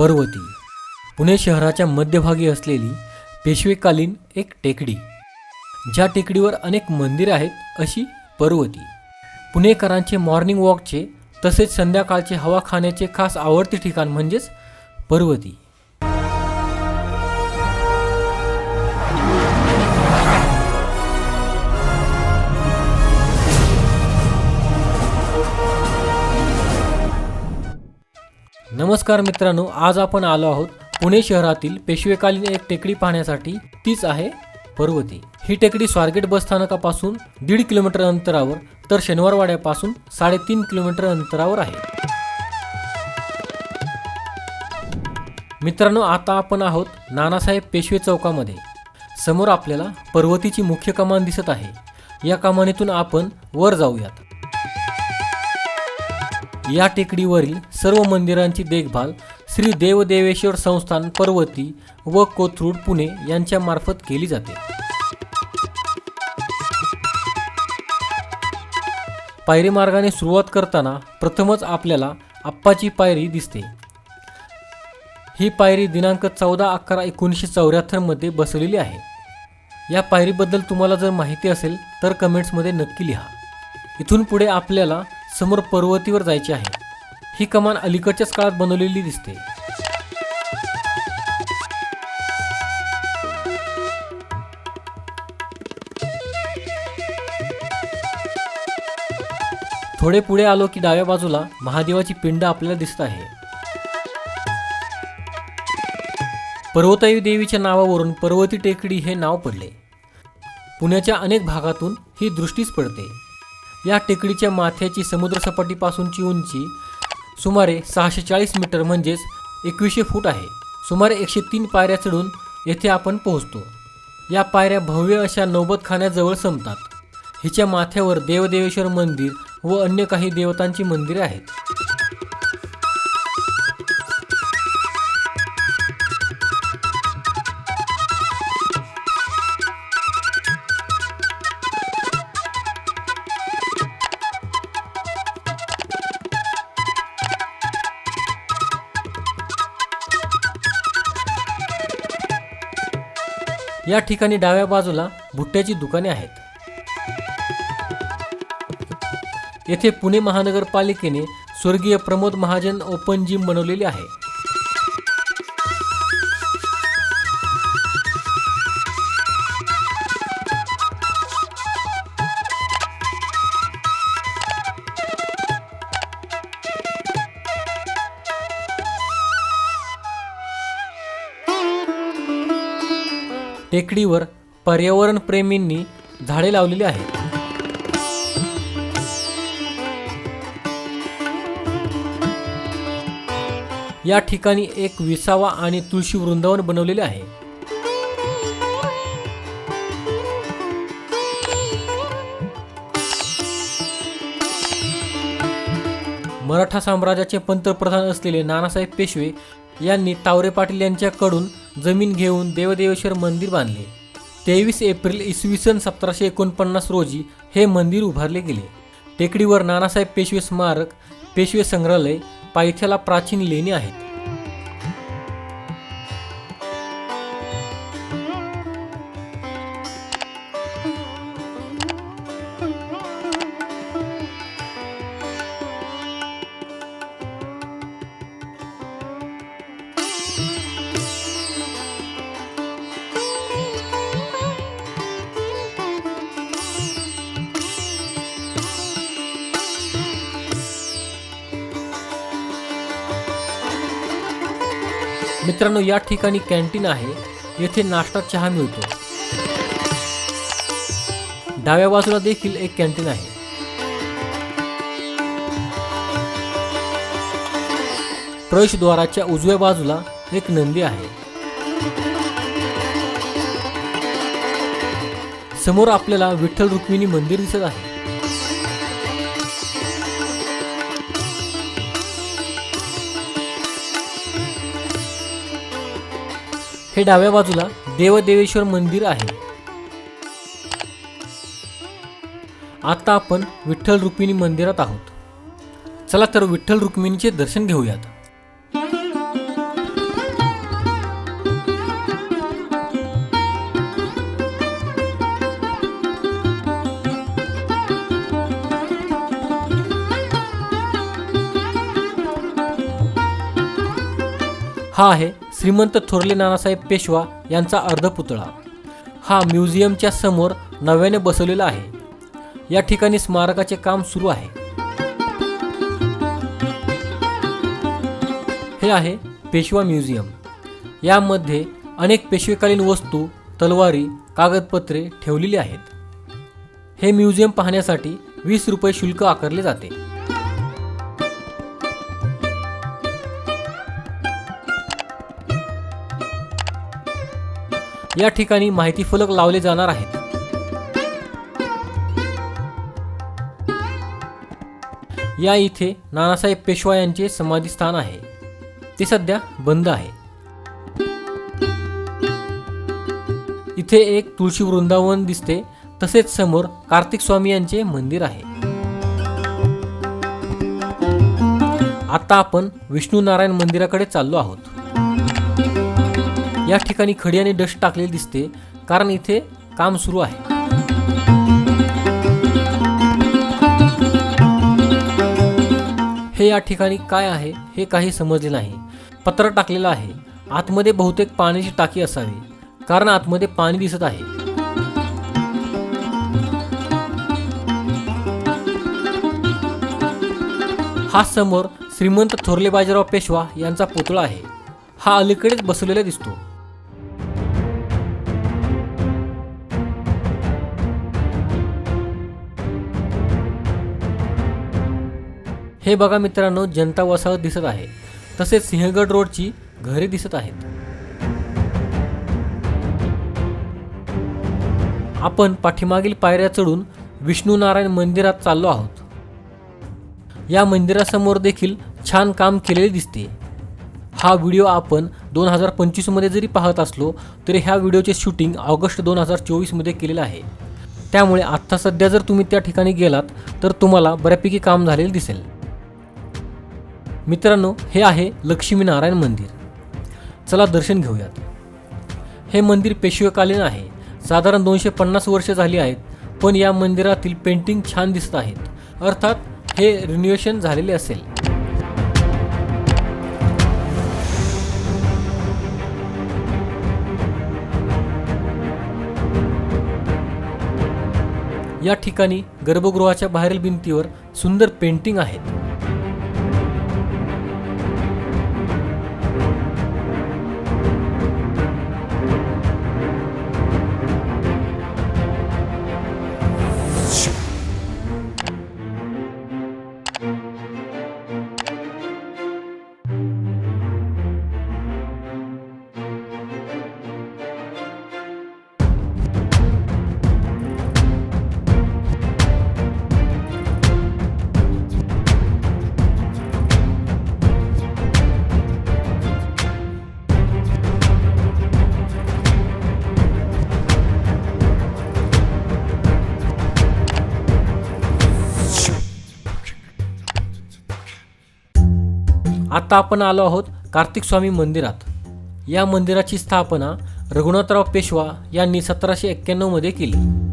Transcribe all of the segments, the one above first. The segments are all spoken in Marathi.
पर्वती. पुणे शहराच्या मध्यभागी असलेली पेशवेकालीन एक टेकडी. ज्या टेकडीवर अनेक मंदिरे आहेत अशी पर्वती. पुणेकरांचे मॉर्निंग वॉकचे तसेच संध्याकाळचे हवा खाण्याचे खास आवडते ठिकाण म्हणजेच पर्वती. नमस्कार मित्रांनो आज आपण आलो आहोत पुणे शहरातील पेशवेकालीन एक टेकडी पाहण्यासाठी. तीच आहे पर्वती. ही टेकडी स्वारगेट बसस्थानकापासून दीड किलोमीटर अंतरावर तर शनिवारवाड्यापासून साडेतीन किलोमीटर अंतरावर आहे. मित्रांनो आता आपण आहोत नानासाहेब पेशवे चौकामध्ये. समोर आपल्याला पर्वतीची मुख्य कमान दिसत आहे. या कमानीतून आपण वर जाऊयात. या टेकडीवरील सर्व मंदिरांची देखभाल श्री देवदेवेश्वर संस्थान पर्वती व कोथरूड पुणे यांच्यामार्फत केली जाते. पायरी मार्गाने सुरुवात करताना प्रथमच आपल्याला आप्पाची पायरी दिसते. ही पायरी दिनांक चौदा अकरा एकोणीसशे चौऱ्याहत्तरमध्ये बसलेली आहे. या पायरीबद्दल तुम्हाला जर माहिती असेल तर कमेंट्समध्ये नक्की लिहा. इथून पुढे आपल्याला समोर पर्वतीवर जायचे आहे. ही कमान अलीकडच्याच काळात बनवलेली दिसते. थोडे पुढे आलो की डाव्या बाजूला महादेवाची पिंड आपल्याला दिसत आहे. पर्वताई देवीच्या नावावरून पर्वती टेकडी हे नाव पडले. पुण्याच्या अनेक भागातून ही दृष्टीच पडते. या टेकडीच्या माथ्याची समुद्रसपाटीपासूनची उंची सुमारे सहाशे चाळीस मीटर म्हणजेच एकवीसशे फूट आहे. सुमारे एकशे तीन पायऱ्या चढून येथे आपण पोहोचतो. या पायऱ्या भव्य अशा नौबतखान्याजवळ संपतात. हिच्या माथ्यावर देवदेवेश्वर मंदिर व अन्य काही देवतांची मंदिरे आहेत. या ठिकाणी डाव्या बाजूला भुट्ट्याची दुकाने आहेत. येथे पुणे महानगरपालिकेने स्वर्गीय प्रमोद महाजन ओपन जिम बनवलेली आहे. टेकडीवर पर्यावरण प्रेमींनी झाडे लावलेली आहेत. या ठिकाणी एक विसावा आणि तुळशी वृंदावन बनवलेले आहे. मराठा साम्राज्याचे पंतप्रधान असलेले नानासाहेब पेशवे यांनी तावरे पाटील यांच्याकडून जमीन घेऊन देवदेवेश्वर मंदिर बांधले. तेवीस एप्रिल इसवी सन सतराशे एकोणपन्नास रोजी हे मंदिर उभारले गेले. टेकडीवर नानासाहेब पेशवे स्मारक पेशवे संग्रहालय पायथ्याला प्राचीन लेणी आहेत. मित्रांनो या ठिकाणी कॅन्टीन आहे. येथे नाश्ता चहा मिळतो. डाव्या बाजूला देखील एक कॅन्टीन आहे. प्रवेशद्वाराच्या उजव्या बाजूला एक नंदी आहे. समोर आपल्याला विठ्ठल रुक्मिणी मंदिर दिसत आहे. हे डाव्या बाजूला देवदेवेश्वर मंदिर आहे. आता आपण विठ्ठल रुक्मिणी मंदिरात आहोत. चला तर विठ्ठल रुक्मिणीचे दर्शन घेऊयात. हा आहे श्रीमंत थोरले नानासाहेब पेशवा यांचा अर्धपुतळा हा म्युझियमच्या समोर नव्याने बसवलेला आहे. या ठिकाणी स्मारकाचे काम सुरू आहे. हे आहे पेशवा म्युझियम. यामध्ये अनेक पेशवेकालीन वस्तू तलवारी कागदपत्रे ठेवलेली आहेत. हे म्युझियम पाहण्यासाठी वीस रुपये शुल्क आकारले जाते. या ठिकाणी माहिती फलक लावले जाणार आहेत. या इथे नानासाहेब पेशवा यांचे समाधीस्थान आहे. ते सध्या बंद आहे. इथे एक तुळशी वृंदावन दिसते. तसेच समोर कार्तिक स्वामी यांचे मंदिर आहे. आता आपण विष्णू नारायण मंदिराकडे चाललो आहोत. या ठिकाणी खडी आणि डस्ट टाकलेली दिसते. कारण इथे काम सुरू आहे. हे या ठिकाणी काय आहे हे काही समजले नाही. पत्र टाकलेलं आहे. आतमध्ये बहुतेक पाण्याची टाकी असावी. कारण आतमध्ये पाणी दिसत आहे. हा समोर श्रीमंत थोरले बाजीराव पेशवा यांचा पुतळा आहे. हा अलीकडेच बसवलेला दिसतो. हे बघा मित्रांनो जनता वसाहत दिसत आहे. तसेच सिंहगड रोडची घरे दिसत आहेत. आपण पाठीमागील पायऱ्या चढून विष्णू नारायण मंदिरात चाललो आहोत. या मंदिरासमोर देखील छान काम केलेले दिसते. हा व्हिडिओ आपण दोन हजार पंचवीसमध्ये जरी पाहत असलो तरी ह्या व्हिडिओचे शूटिंग ऑगस्ट दोन हजार चोवीसमध्ये केलेलं आहे. त्यामुळे आत्ता सध्या जर तुम्ही त्या ठिकाणी गेलात तर तुम्हाला बऱ्यापैकी काम झालेलं दिसेल. मित्रांनो हे आहे लक्ष्मीनारायण मंदिर. चला दर्शन घेऊयात. हे मंदिर पेशवेकालीन आहे. साधारण दोनशे पन्नास वर्ष झाली आहेत पण या मंदिरातील पेंटिंग छान दिसत आहेत. अर्थात हे रिन्युएशन झालेले असेल. या ठिकाणी गर्भगृहाच्या बाहेरील भिंतीवर सुंदर पेंटिंग आहेत. Shoot. आता आपण आलो आहोत कार्तिक स्वामी मंदिरात. या मंदिराची स्थापना रघुनाथराव पेशवा यांनी सतराशे एक्क्याण्णवमध्ये केली.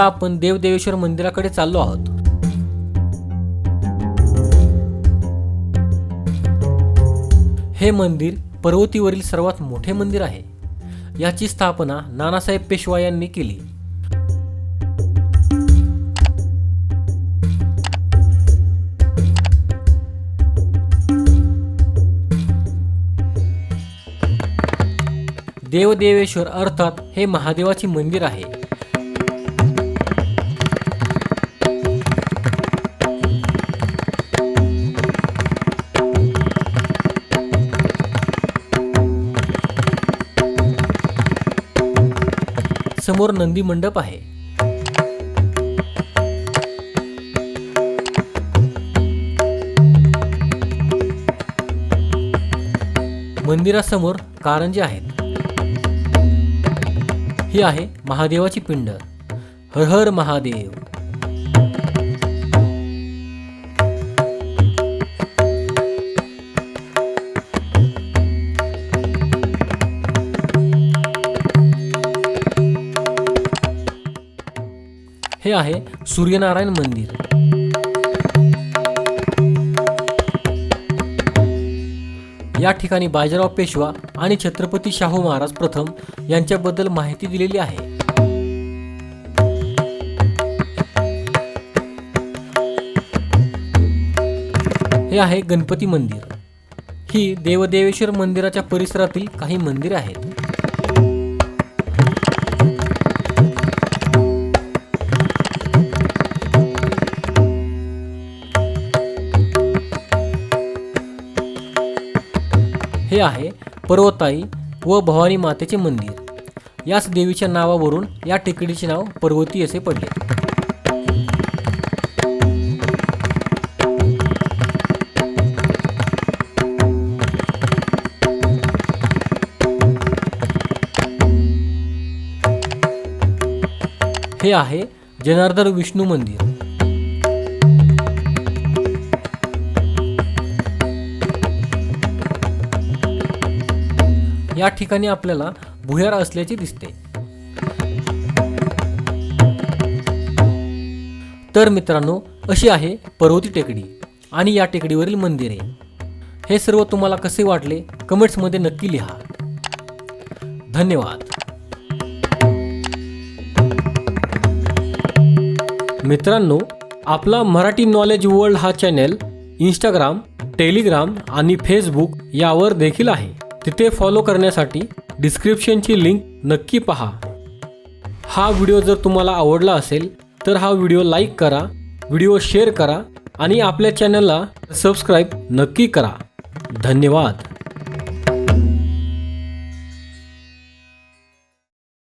आता आपण देवदेवेश्वर मंदिराकडे चाललो आहोत. हे मंदिर पर्वतीवरील सर्वात मोठे मंदिर आहे. याची स्थापना नानासाहेब पेशवा यांनी केली. देवदेवेश्वर अर्थात हे महादेवाचे मंदिर आहे. समोर नंदी मंडप आहे. मंदिरासमोर कारंजे आहेत. ही आहे महादेवाची पिंड. हर हर महादेव. हे आहे सूर्यनारायण मंदिर. या ठिकाणी बाजीराव पेशवा आणि छत्रपती शाहू महाराज प्रथम यांच्याबद्दल माहिती दिलेली आहे. हे आहे गणपती मंदिर. ही देवदेवेश्वर मंदिराच्या परिसरातील काही मंदिरे आहेत. पर्वताई व भवानी मातेचे मंदिर. याच देवीच्या नावावरून या टेकडीचे नाव पर्वती असे पडले. हे आहे जनार्दन विष्णू मंदिर. या ठिकाणी आपल्याला भुयार असल्याचे दिसते. तर मित्रांनो अशी आहे पर्वती टेकडी आणि या टेकडीवरील मंदिरे. हे सर्व तुम्हाला कसे वाटले? कमेंट्समध्ये नक्की लिहा. धन्यवाद. मित्रांनो आपला मराठी नॉलेज वर्ल्ड हा चॅनेल इंस्टाग्राम टेलिग्राम आणि फेसबुक यावर देखील आहे. तिथे फॉलो करण्यासाठी डिस्क्रिप्शनची लिंक नक्की पहा. हा व्हिडिओ जर तुम्हाला आवडला असेल तर हा व्हिडिओ लाईक करा व्हिडिओ शेअर करा आणि आपल्या चॅनलला सबस्क्राईब नक्की करा. धन्यवाद.